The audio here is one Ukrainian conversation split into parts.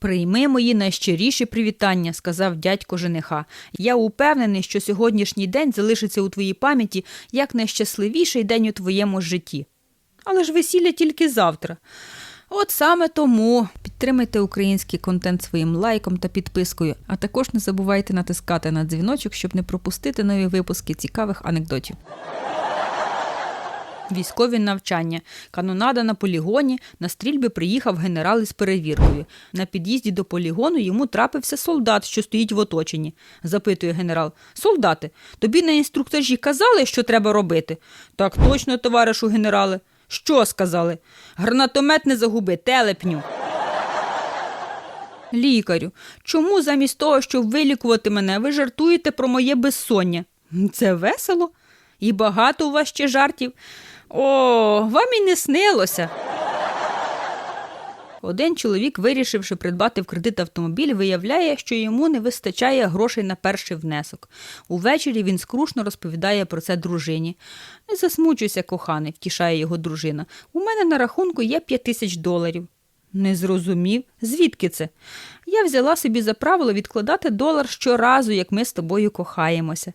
Прийми мої найщиріші привітання, сказав дядько жениха. Я упевнений, що сьогоднішній день залишиться у твоїй пам'яті як найщасливіший день у твоєму житті. Але ж весілля тільки завтра. От саме тому підтримайте український контент своїм лайком та підпискою, а також не забувайте натискати на дзвіночок, щоб не пропустити нові випуски цікавих анекдотів. Військові навчання. Канонада на полігоні. На стрільби приїхав генерал із перевіркою. На під'їзді до полігону йому трапився солдат, що стоїть в оточенні. Запитує генерал: Солдати, тобі на інструктажі казали, що треба робити? Так точно, товаришу генерале. Що сказали? Гранатомет не загуби, телепню. Лікарю, чому замість того, щоб вилікувати мене, ви жартуєте про моє безсоння? Це весело? І багато у вас ще жартів. О, вам і не снилося. Один чоловік, вирішивши придбати в кредит автомобіль, виявляє, що йому не вистачає грошей на перший внесок. Увечері він скрушно розповідає про це дружині. Не засмучуйся, коханий, втішає його дружина. У мене на рахунку є п'ять тисяч доларів. Не зрозумів, звідки це? Я взяла собі за правило відкладати долар щоразу, як ми з тобою кохаємося.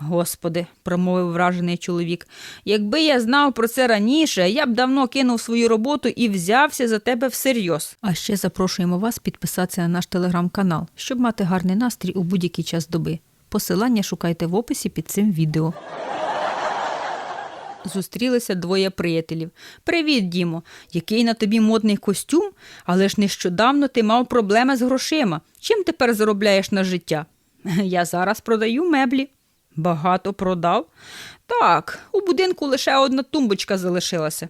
Господи, промовив вражений чоловік, якби я знав про це раніше, я б давно кинув свою роботу і взявся за тебе всерйоз. А ще запрошуємо вас підписатися на наш телеграм-канал, щоб мати гарний настрій у будь-який час доби. Посилання шукайте в описі під цим відео. Зустрілися двоє приятелів. Привіт, Дімо. Який на тобі модний костюм? Але ж нещодавно ти мав проблеми з грошима. Чим тепер заробляєш на життя? Я зараз продаю меблі. Багато продав? Так, у будинку лише одна тумбочка залишилася.